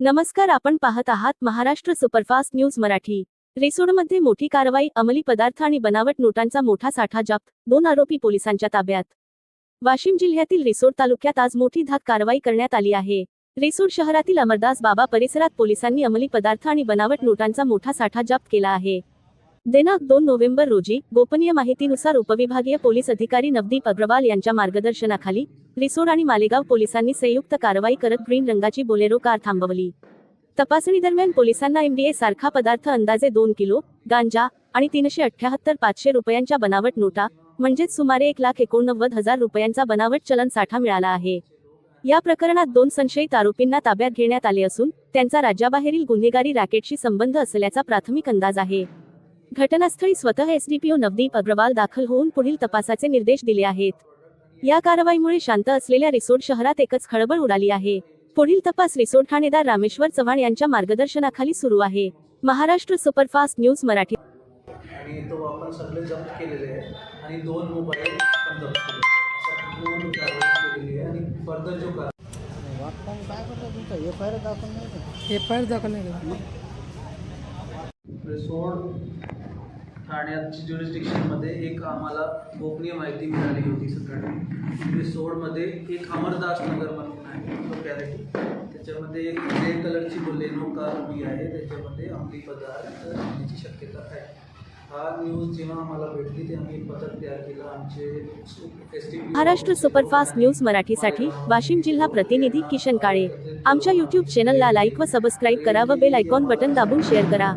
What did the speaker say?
नमस्कार आपण पाहत आहात महाराष्ट्र सुपरफास्ट न्यूज मराठी. रिसोडमध्ये मोठी कारवाई अंमली पदार्थ आणि बनावट नोटांचा मोठा साठा जप्त दोन आरोपी पोलिसांच्या ताब्यात. वाशिम जिल्ह्यातील रिसोड तालुक्यात आज मोठी धाक कारवाई करण्यात आली आहे. रिसोड शहरातील अमरदास बाबा परिसरात पोलिसांनी अंमली पदार्थ आणि बनावट नोटांचा मोठा साठा जप्त केला आहे. दिनांक दोन नोव्हेंबर रोजी गोपनीय माहितीनुसार उपविभागीय पोलीस अधिकारी नवदीप अग्रवाल यांच्या मार्गदर्शनाखाली रिसोड आणि मालेगाव पोलिसांनी संयुक्त कारवाई करत ग्रीन रंगाची बोलेरो कार थांबवली. तपासणी दरम्यान पोलिसांना एमडीए सारखा पदार्थ अंदाजे दोन किलो गांजा आणि तीनशे अठ्याहत्तर पाचशे रुपयांच्या बनावट नोटा म्हणजेच सुमारे एक लाख एकोणनव्वद हजार रुपयांचा बनावट चलन साठा मिळाला आहे. या प्रकरणात दोन संशयित आरोपींना ताब्यात घेण्यात आले असून त्यांचा राज्याबाहेरील गुन्हेगारी रॅकेटशी संबंध असल्याचा प्राथमिक अंदाज आहे. घटनास्थळी स्वतः एसडीपीओ नवदीप अग्रवाल दाखल होऊन पुढील तपासाचे निर्देश दिले आहेत. या कारवाईमुळे शांत असलेल्या रिसोड शहरात एकच खळबळ उडाली आहे. पुढील तपास रिसोड ठाणेदार रामेश्वर चव्हाण यांच्या मार्गदर्शनाखाली सुरू आहे. Maharashtra superfast news Marathi. आणि तो आपण सगळे जप्त केलेले आहे आणि दोन मोबाईल पण जप्त केले दोन कारवाई केलेली आहे आणि फर्दर जो कार काय करतो तुमचं एफ आय आर दाखवून नाही एफ आय आर नाही रिसोड ठाण्याची ज्युरिस्डिक्शनमध्ये एक आम्हाला गोपनीय माहिती मिळाली होती सकाळी रिसोडमध्ये एक अमरदास नगर म्हणून आहे लोकॅलिटी त्याच्यामध्ये एक ग्रे कलरची बुलेनो कार उभी आहे त्याच्यामध्ये अंमली पदार्थ येण्याची शक्यता आहे. न्यूज जेव्हा आम्हाला भेटली ते आम्ही पथक तयार केलं. आमचे S T Maharashtra superfast news मराठीसाठी वाशिम जिल्हा प्रतिनिधी किशन काळे. आमच्या युट्यूब चॅनलला लाईक व सबस्क्राईब करा व बेल आयकॉन बटन दाबून शेअर करा.